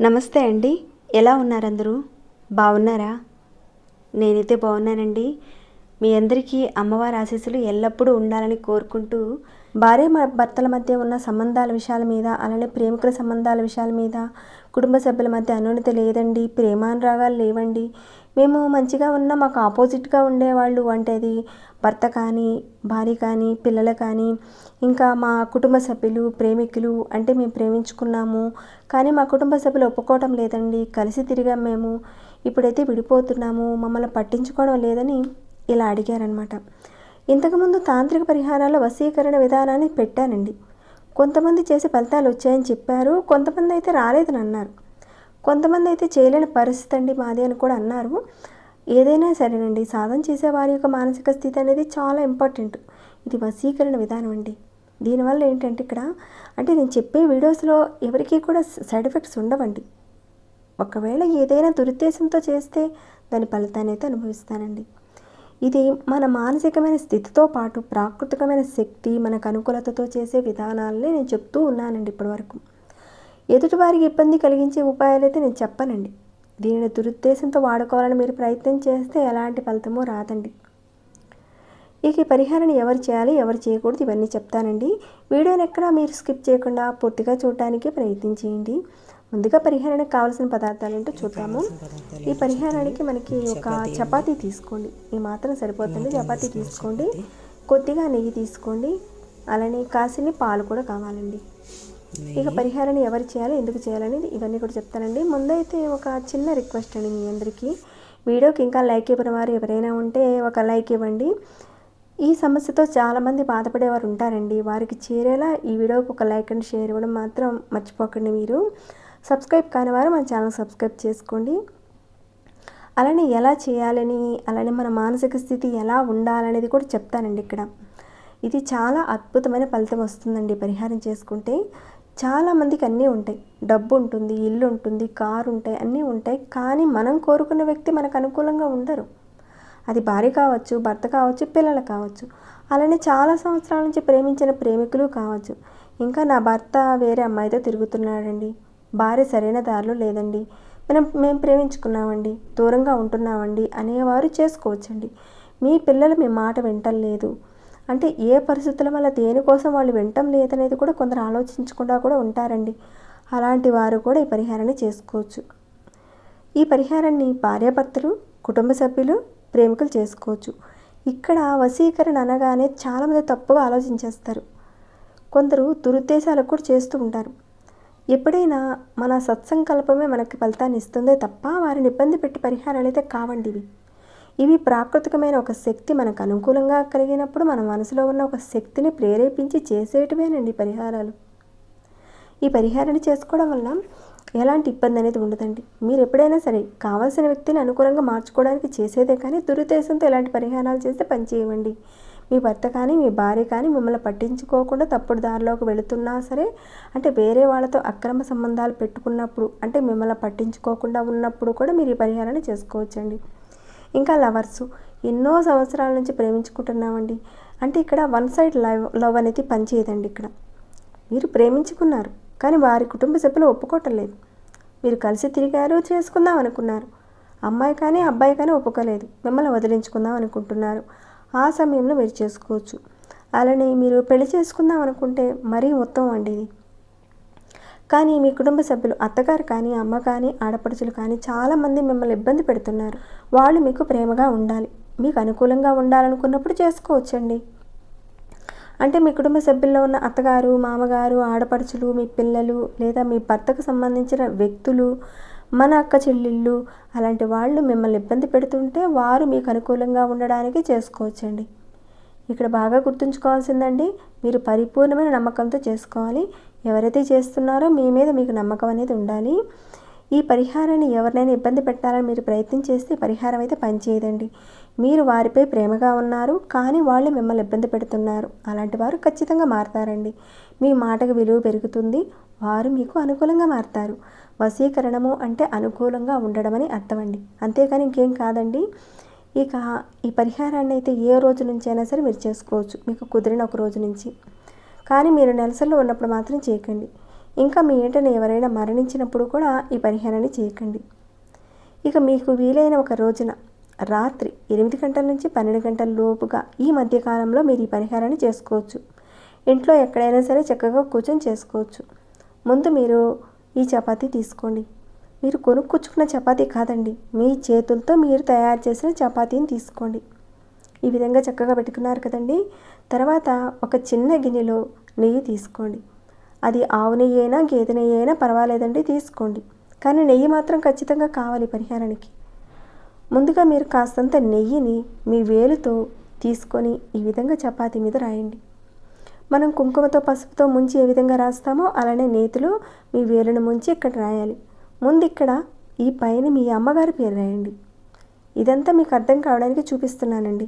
నమస్తే అండి. ఎలా ఉన్నారు అందరూ బాగున్నారా? నేనైతే బాగున్నానండి. మీ అందరికీ అమ్మవారి ఆశీస్సులు ఎల్లప్పుడూ ఉండాలని కోరుకుంటూ భార్య భర్తల మధ్య ఉన్న సంబంధాల విషయాల మీద అలానే ప్రేమికుల సంబంధాల విషయాల మీద కుటుంబ సభ్యుల మధ్య అనున్నతి లేదండి ప్రేమానురాగాలు లేవండి. మేము మంచిగా ఉన్న మాకు ఆపోజిట్గా ఉండేవాళ్ళు అంటే అది భర్త కానీ భార్య కానీ పిల్లలు కానీ ఇంకా మా కుటుంబ సభ్యులు ప్రేమికులు అంటే మేము ప్రేమించుకున్నాము. కానీ మా కుటుంబ సభ్యులు ఒప్పుకోవటం లేదండి కలిసి తిరిగాం మేము. ఇప్పుడైతే విడిపోతున్నాము మమ్మల్ని పట్టించుకోవడం లేదని ఇలా అడిగారనమాట ఇంతకుముందు తాంత్రిక పరిహారాల వశీకరణ విధానాన్ని పెట్టానండి. కొంతమంది చేసి ఫలితాలు వచ్చాయని చెప్పారు కొంతమంది అయితే రాలేదని అన్నారు. కొంతమంది అయితే చేయలేని పరిస్థితి అండి మాది అని కూడా అన్నారు. ఏదైనా సరేనండి సాధన చేసే వారి యొక్క మానసిక స్థితి అనేది చాలా ఇంపార్టెంట్. ఇది వశీకరణ విధానం అండి. దీనివల్ల ఏంటంటే ఇక్కడ అంటే నేను చెప్పే వీడియోస్లో ఎవరికీ కూడా సైడ్ ఎఫెక్ట్స్ ఉండవండి. ఒకవేళ ఏదైనా దురుద్దేశంతో చేస్తే దాని ఫలితాన్ని అయితే అనుభవిస్తానండి. ఇది మన మానసికమైన స్థితితో పాటు ప్రాకృతికమైన శక్తి మనకు అనుకూలతతో చేసే విధానాలని నేను చెప్తూ ఉన్నానండి ఇప్పటివరకు. ఎదుటివారికి ఇబ్బంది కలిగించే ఉపాయాలు అయితే నేను చెప్పనండి. దీనిని దురుద్దేశంతో వాడుకోవాలని మీరు ప్రయత్నం చేస్తే ఎలాంటి ఫలితమో రాదండి. ఇక ఈ పరిహారాన్ని ఎవరు చేయాలి ఎవరు చేయకూడదు ఇవన్నీ చెప్తానండి. వీడియోని ఎక్కడ మీరు స్కిప్ చేయకుండా పూర్తిగా చూడటానికి ప్రయత్నించేయండి. ముందుగా పరిహారానికి కావాల్సిన పదార్థాలు ఏంటో చూద్దాము. ఈ పరిహారానికి మనకి ఒక చపాతీ తీసుకోండి. ఈ మాత్రం సరిపోతుంది. చపాతీ తీసుకోండి. కొద్దిగా నెయ్యి తీసుకోండి. అలానే కాసిని పాలు కూడా కావాలండి. ఇక పరిహారాన్ని ఎవరు చేయాలి ఎందుకు చేయాలనేది ఇవన్నీ కూడా చెప్తానండి. ముందైతే ఒక చిన్న రిక్వెస్ట్ అండి మీ అందరికీ. వీడియోకి ఇంకా లైక్ ఇవ్వని వారు ఎవరైనా ఉంటే ఒక లైక్ ఇవ్వండి. ఈ సమస్యతో చాలామంది బాధపడేవారు ఉంటారండి. వారికి చేరేలా ఈ వీడియోకి ఒక లైక్ అండ్ షేర్ ఇవ్వడం మాత్రం మర్చిపోకండి మీరు. సబ్స్క్రైబ్ కాని వారు మన ఛానల్ సబ్స్క్రైబ్ చేసుకోండి. అలానే ఎలా చేయాలని అలానే మన మానసిక స్థితి ఎలా ఉండాలనేది కూడా చెప్తానండి ఇక్కడ. ఇది చాలా అద్భుతమైన ఫలితం వస్తుందండి పరిహారం చేసుకుంటే. చాలామందికి అన్నీ ఉంటాయి. డబ్బు ఉంటుంది ఇల్లు ఉంటుంది కారు ఉంటాయి అన్నీ ఉంటాయి. కానీ మనం కోరుకున్న వ్యక్తి మనకు అనుకూలంగా ఉండరు. అది భార్య కావచ్చు భర్త కావచ్చు పిల్లలు కావచ్చు. అలానే చాలా సంవత్సరాల నుంచి ప్రేమించిన ప్రేమికులు కావచ్చు. ఇంకా నా భర్త వేరే అమ్మాయితో తిరుగుతున్నాడండి. భార్య సరైన దారిలో లేదండి. మనం మేము ప్రేమించుకున్నామండి. దూరంగా ఉంటున్నామండి అనేవారు చేసుకోవచ్చండి. మీ పిల్లలు మీ మాట వింటం లేదు. అంటే ఏ పరిస్థితుల వల్ల దేనికోసం వాళ్ళు వింటం లేదనేది కూడా కొందరు ఆలోచించకుండా కూడా ఉంటారండి. అలాంటి వారు కూడా ఈ పరిహారాన్ని చేసుకోవచ్చు. ఈ పరిహారాన్ని భార్యాభర్తలు కుటుంబ సభ్యులు ప్రేమికులు చేసుకోవచ్చు. ఇక్కడ వశీకరణ అనగానే చాలామంది తప్పుగా ఆలోచించేస్తారు. కొందరు దురుద్దేశాలకు కూడా చేస్తూ ఉంటారు. ఎప్పుడైనా మన సత్సంకల్పమే మనకి ఫలితాన్ని ఇస్తుందే తప్ప వారిని ఇబ్బంది పెట్టి పరిహారాలు అయితే కావండి ఇవి ఇవి ప్రాకృతికమైన ఒక శక్తి మనకు అనుకూలంగా కలిగినప్పుడు మన మనసులో ఉన్న ఒక శక్తిని ప్రేరేపించి చేసేటివేనండి పరిహారాలు. ఈ పరిహారాన్ని చేసుకోవడం వల్ల ఎలాంటి ఇబ్బంది అనేది ఉండదండి. మీరు ఎప్పుడైనా సరే కావాల్సిన వ్యక్తిని అనుకూలంగా మార్చుకోవడానికి చేసేదే కానీ దురుద్దేశంతో ఎలాంటి పరిహారాలు చేస్తే పనిచేయవండి మీ భర్త కానీ మీ భార్య కానీ మిమ్మల్ని పట్టించుకోకుండా తప్పుడు దారిలోకి వెళుతున్నా సరే అంటే వేరే వాళ్ళతో అక్రమ సంబంధాలు పెట్టుకున్నప్పుడు అంటే మిమ్మల్ని పట్టించుకోకుండా ఉన్నప్పుడు కూడా మీరు ఈ పరిహారాన్ని చేసుకోవచ్చండి. ఇంకా లవర్స్ ఎన్నో సంవత్సరాల నుంచి ప్రేమించుకుంటున్నామండి. అంటే ఇక్కడ వన్ సైడ్ లవ్ లవ్ అనేది పనిచేయదండి ఇక్కడ. మీరు ప్రేమించుకున్నారు కానీ వారి కుటుంబ సభ్యులు ఒప్పుకోవటం లేదు. మీరు కలిసి తిరిగారు చేసుకుందాం అనుకున్నారు. అమ్మాయి కానీ అబ్బాయి కానీ ఒప్పుకోలేదు. మిమ్మల్ని వదిలించుకుందాం అనుకుంటున్నారు. ఆ సమయంలో మీరు చేసుకోవచ్చు. అలానే మీరు పెళ్ళి చేసుకుందాం అనుకుంటే మరీ ఉత్తమం అండి ఇది. కానీ మీ కుటుంబ సభ్యులు అత్తగారు కానీ అమ్మ కానీ ఆడపడుచులు కానీ చాలామంది మిమ్మల్ని ఇబ్బంది పెడుతున్నారు. వాళ్ళు మీకు ప్రేమగా ఉండాలి. మీకు అనుకూలంగా ఉండాలనుకున్నప్పుడు చేసుకోవచ్చండి. అంటే మీ కుటుంబ సభ్యుల్లో ఉన్న అత్తగారు మామగారు ఆడపడుచులు మీ పిల్లలు లేదా మీ భర్తకు సంబంధించిన వ్యక్తులు మన అక్క చెల్లెళ్ళు అలాంటి వాళ్ళు మిమ్మల్ని ఇబ్బంది పెడుతుంటే వారు మీకు అనుకూలంగా ఉండడానికి చేసుకోవచ్చండి. ఇక్కడ బాగా గుర్తుంచుకోవాల్సిందండి మీరు పరిపూర్ణమైన నమ్మకంతో చేసుకోవాలి. ఎవరైతే చేస్తున్నారో మీ మీద మీకు నమ్మకం అనేది ఉండాలి. ఈ పరిహారాన్ని ఎవరినైనా ఇబ్బంది పెట్టాలని మీరు ప్రయత్నం చేస్తే పరిహారం అయితే పనిచేయదండి. మీరు వారిపై ప్రేమగా ఉన్నారు కానీ వాళ్ళు మిమ్మల్ని ఇబ్బంది పెడుతున్నారు. అలాంటి వారు ఖచ్చితంగా మారతారండి. మీ మాటకు విలువ పెరుగుతుంది. వారు మీకు అనుకూలంగా మారతారు. వశీకరణము అంటే అనుకూలంగా ఉండడమని అర్థమండి. అంతేకాని ఇంకేం కాదండి. ఇక ఈ పరిహారాన్ని అయితే ఏ రోజు నుంచి అయినా సరే మీరు చేసుకోవచ్చు. మీకు కుదిరిన ఒక రోజు నుంచి. కానీ మీరు నెలసల్లో ఉన్నప్పుడు మాత్రం చేయకండి. ఇంకా మీ ఏంటనే ఎవరైనా మరణించినప్పుడు కూడా ఈ పరిహారాన్ని చేయకండి. ఇక మీకు వీలైన ఒక రోజున రాత్రి ఎనిమిది గంటల నుంచి పన్నెండు గంటల లోపుగా ఈ మధ్యకాలంలో మీరు ఈ పరిహారాన్ని చేసుకోవచ్చు. ఇంట్లో ఎక్కడైనా సరే చక్కగా కూర్చొని చేసుకోవచ్చు. ముందు మీరు ఈ చపాతీ తీసుకోండి. మీరు కొనుక్కొచ్చుకున్న చపాతీ కాదండి. మీ చేతులతో మీరు తయారు చేసిన చపాతీని తీసుకోండి. ఈ విధంగా చక్కగా పెట్టుకున్నారు కదండి. తర్వాత ఒక చిన్న గిన్నెలో నెయ్యి తీసుకోండి. అది ఆవు నెయ్యి అయినా గేదె నెయ్యి అయినా పర్వాలేదండి తీసుకోండి. కానీ నెయ్యి మాత్రం ఖచ్చితంగా కావాలి పరిహారానికి. ముందుగా మీరు కాస్తంత నెయ్యిని మీ వేలుతో తీసుకొని ఈ విధంగా చపాతీ మీద రాయండి. మనం కుంకుమతో పసుపుతో ముంచి ఏ విధంగా రాస్తామో అలానే నేతిలో మీ వేలును ముంచి ఇక్కడ రాయాలి. ముందు ఇక్కడ ఈ పైన మీ అమ్మగారి పేరు రాయండి. ఇదంతా మీకు అర్థం కావడానికి చూపిస్తున్నానండి.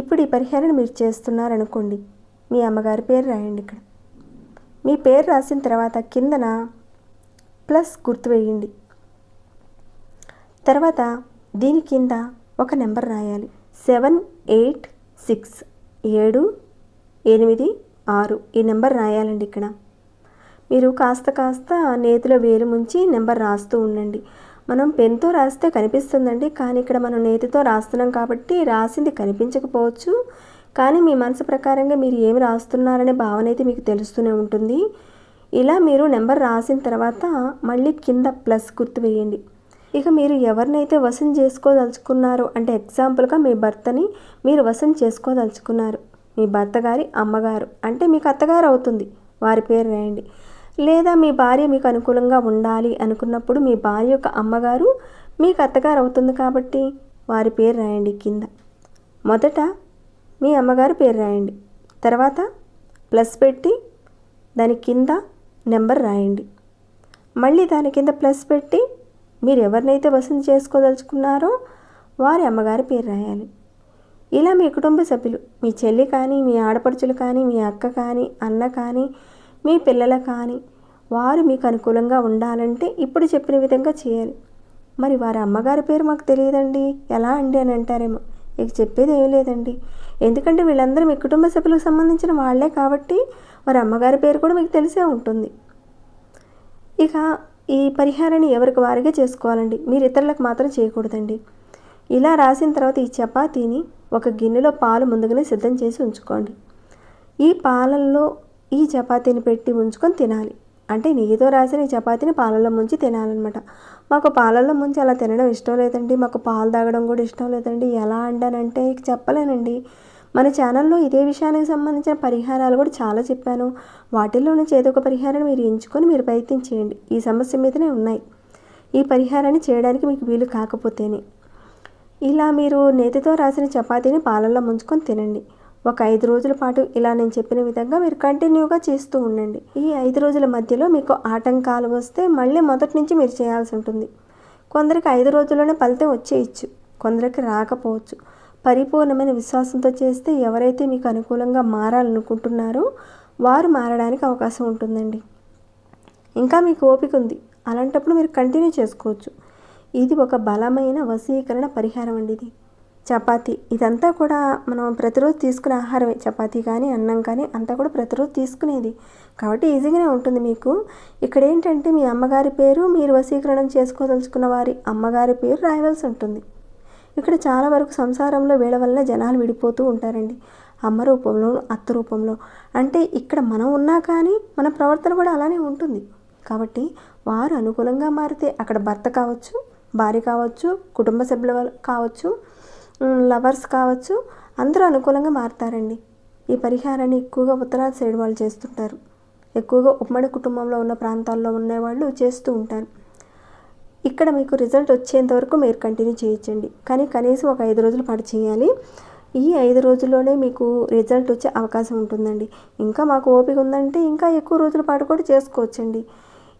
ఇప్పుడు ఈ పరిహారాన్ని మీరు చేస్తున్నారనుకోండి. మీ అమ్మగారి పేరు రాయండి ఇక్కడ. మీ పేరు రాసిన తర్వాత కిందన ప్లస్ గుర్తు వేయండి. తర్వాత దీని కింద ఒక నెంబర్ రాయాలి. సెవెన్ ఎయిట్ సిక్స్ ఏడు ఎనిమిది ఆరు. ఈ నెంబర్ రాయాలండి ఇక్కడ. మీరు కాస్త కాస్త నేతిలో వేలు ముంచి నెంబర్ రాస్తూ ఉండండి. మనం పెన్తో రాస్తే కనిపిస్తుందండి కానీ ఇక్కడ మనం నేతితో రాస్తున్నాం కాబట్టి రాసింది కనిపించకపోవచ్చు. కానీ మీ మనసు ప్రకారంగా మీరు ఏమి రాస్తున్నారనే భావన అయితే మీకు తెలుస్తూనే ఉంటుంది. ఇలా మీరు నెంబర్ రాసిన తర్వాత మళ్ళీ కింద ప్లస్ గుర్తు వేయండి. ఇక మీరు ఎవరినైతే వసం చేసుకోదలుచుకున్నారో అంటే ఎగ్జాంపుల్గా మీ భర్తని మీరు వసం చేసుకోదలుచుకున్నారు. మీ భర్త గారి అమ్మగారు. అంటే మీకు అత్తగారు అవుతుంది. వారి పేరు రాయండి. లేదా మీ భార్య మీకు అనుకూలంగా ఉండాలి అనుకున్నప్పుడు మీ భార్య యొక్క అమ్మగారు మీకు అత్తగారు అవుతుంది కాబట్టి వారి పేరు రాయండి కింద. మొదట మీ అమ్మగారు పేరు రాయండి. తర్వాత ప్లస్ పెట్టి దాని కింద నెంబర్ రాయండి. మళ్ళీ దాని కింద ప్లస్ పెట్టి మీరు ఎవరినైతే వసూలు చేసుకోదలుచుకున్నారో వారి అమ్మగారి పేరు రాయాలి. ఇలా మీ కుటుంబ సభ్యులు మీ చెల్లి కానీ మీ ఆడపడుచులు కానీ మీ అక్క కానీ అన్న కానీ మీ పిల్లల కానీ వారు మీకు అనుకూలంగా ఉండాలంటే ఇప్పుడు చెప్పిన విధంగా చేయాలి. మరి వారి అమ్మగారి పేరు మాకు తెలియదండి. ఎలా అండి అని అంటారేమో. ఇక చెప్పేది ఏం లేదండి. ఎందుకంటే వీళ్ళందరూ మీ కుటుంబ సభ్యులకు సంబంధించిన వాళ్ళే కాబట్టి వారి అమ్మగారి పేరు కూడా మీకు తెలిసే ఉంటుంది. ఇక ఈ పరిహారాన్ని ఎవరికి వారిగా చేసుకోవాలండి? మీరు ఇతరులకు మాత్రం చేయకూడదండి. ఇలా రాసిన తర్వాత ఈ చపాతీని ఒక గిన్నెలో పాలు ముందుగానే సిద్ధం చేసి ఉంచుకోండి. ఈ పాలల్లో ఈ చపాతీని పెట్టి ఉంచుకొని తినాలి. అంటే నెయ్యితో రాసిన ఈ చపాతీని పాలల్లో ముంచి తినాలన్నమాట. మాకు పాలల్లో ముంచి అలా తినడం ఇష్టం లేదండి. మాకు పాలు తాగడం కూడా ఇష్టం లేదండి. ఎలా అండానంటే చెప్పలేనండి. మన ఛానల్లో ఇదే విషయానికి సంబంధించిన పరిహారాలు కూడా చాలా చెప్పాను. వాటిల్లో నుంచి ఏదో ఒక పరిహారాన్ని మీరు ఎంచుకొని మీరు ప్రయత్నం చేయండి. ఈ సమస్య మీదనే ఉన్నాయి. ఈ పరిహారాన్ని చేయడానికి మీకు వీలు కాకపోతేనే. ఇలా మీరు నేతితో రాసిన చపాతీని పాలల్లో ముంచుకొని తినండి. ఒక ఐదు రోజుల పాటు ఇలా నేను చెప్పిన విధంగా మీరు కంటిన్యూగా చేస్తూ ఉండండి. ఈ ఐదు రోజుల మధ్యలో మీకు ఆటంకాలు వస్తే మళ్ళీ మొదటి నుంచి మీరు చేయాల్సి ఉంటుంది. కొందరికి ఐదు రోజుల్లోనే ఫలితం వచ్చేయచ్చు. కొందరికి రాకపోవచ్చు. పరిపూర్ణమైన విశ్వాసంతో చేస్తే ఎవరైతే మీకు అనుకూలంగా మారాలనుకుంటున్నారో వారు మారడానికి అవకాశం ఉంటుందండి. ఇంకా మీకు ఓపిక ఉంది. అలాంటప్పుడు మీరు కంటిన్యూ చేసుకోవచ్చు. ఇది ఒక బలమైన వశీకరణ పరిహారం అండి ఇది. చపాతీ. ఇదంతా కూడా మనం ప్రతిరోజు తీసుకునే ఆహారమే. చపాతీ కానీ అన్నం కానీ అంతా కూడా ప్రతిరోజు తీసుకునేది. కాబట్టి ఈజీగానే ఉంటుంది మీకు. ఇక్కడ ఏంటంటే మీ అమ్మగారి పేరు మీరు వశీకరణం చేసుకోదలుచుకున్న వారి అమ్మగారి పేరు రాయవలసి ఉంటుంది. ఇక్కడ చాలా వరకు సంసారంలో వీళ్ళ వల్ల జనాలు విడిపోతూ ఉంటారండి. అమ్మ రూపంలో అత్త రూపంలో. అంటే ఇక్కడ మనం ఉన్నా కానీ మన ప్రవర్తన కూడా అలానే ఉంటుంది. కాబట్టి వారు అనుకూలంగా మారితే అక్కడ భర్త కావచ్చు భార్య కావచ్చు కుటుంబ సభ్యుల కావచ్చు లవర్స్ కావచ్చు అందరూ అనుకూలంగా మారుతారండి. ఈ పరిహారాన్ని ఎక్కువగా ఉత్తరాది సైడ్ వాళ్ళు చేస్తుంటారు. ఎక్కువగా ఉమ్మడి కుటుంబంలో ఉన్న ప్రాంతాల్లో ఉండేవాళ్ళు చేస్తూ ఉంటారు. ఇక్కడ మీకు రిజల్ట్ వచ్చేంత వరకు మీరు కంటిన్యూ చేయించండి కానీ కనీసం ఒక ఐదు రోజుల పాటు చేయాలి. ఈ ఐదు రోజుల్లోనే మీకు రిజల్ట్ వచ్చే అవకాశం ఉంటుందండి. ఇంకా మాకు ఓపిక ఉందంటే ఇంకా ఎక్కువ రోజుల పాటు కూడా చేసుకోవచ్చండి.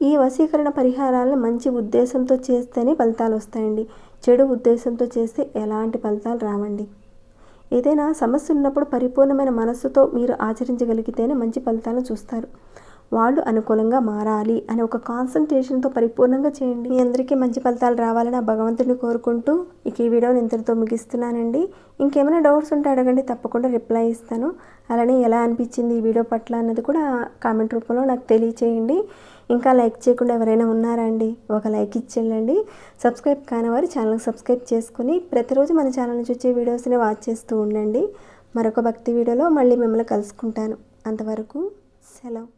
ఈ వశీకరణ పరిహారాలను మంచి ఉద్దేశంతో చేస్తేనే ఫలితాలు వస్తాయండి. చెడు ఉద్దేశంతో చేస్తే ఎలాంటి ఫలితాలు రావండి? ఏదైనా సమస్య ఉన్నప్పుడు పరిపూర్ణమైన మనస్సుతో మీరు ఆచరించగలిగితేనే మంచి ఫలితాలను చూస్తారు. వాళ్ళు అనుకూలంగా మారాలి అని ఒక కాన్సన్ట్రేషన్తో పరిపూర్ణంగా చేయండి. మీ అందరికీ మంచి ఫలితాలు రావాలని ఆ భగవంతుడిని కోరుకుంటూ ఇక ఈ వీడియోని ఇంతటితో ముగిస్తున్నానండి. ఇంకేమైనా డౌట్స్ ఉంటే అడగండి తప్పకుండా రిప్లై ఇస్తాను. అలానే ఎలా అనిపించింది ఈ వీడియో పట్ల అన్నది కూడా కామెంట్ రూపంలో నాకు తెలియచేయండి. ఇంకా లైక్ చేయకుండా ఎవరైనా ఉన్నారా అండి ఒక లైక్ ఇచ్చేయండి సబ్స్క్రైబ్ కాని వారు ఛానల్కి సబ్స్క్రైబ్ చేసుకుని ప్రతిరోజు మన ఛానల్ నుంచి వచ్చే వీడియోస్ని వాచ్ చేస్తూ ఉండండి. మరొక భక్తి వీడియోలో మళ్ళీ మిమ్మల్ని కలుసుకుంటాను. అంతవరకు సెలవు.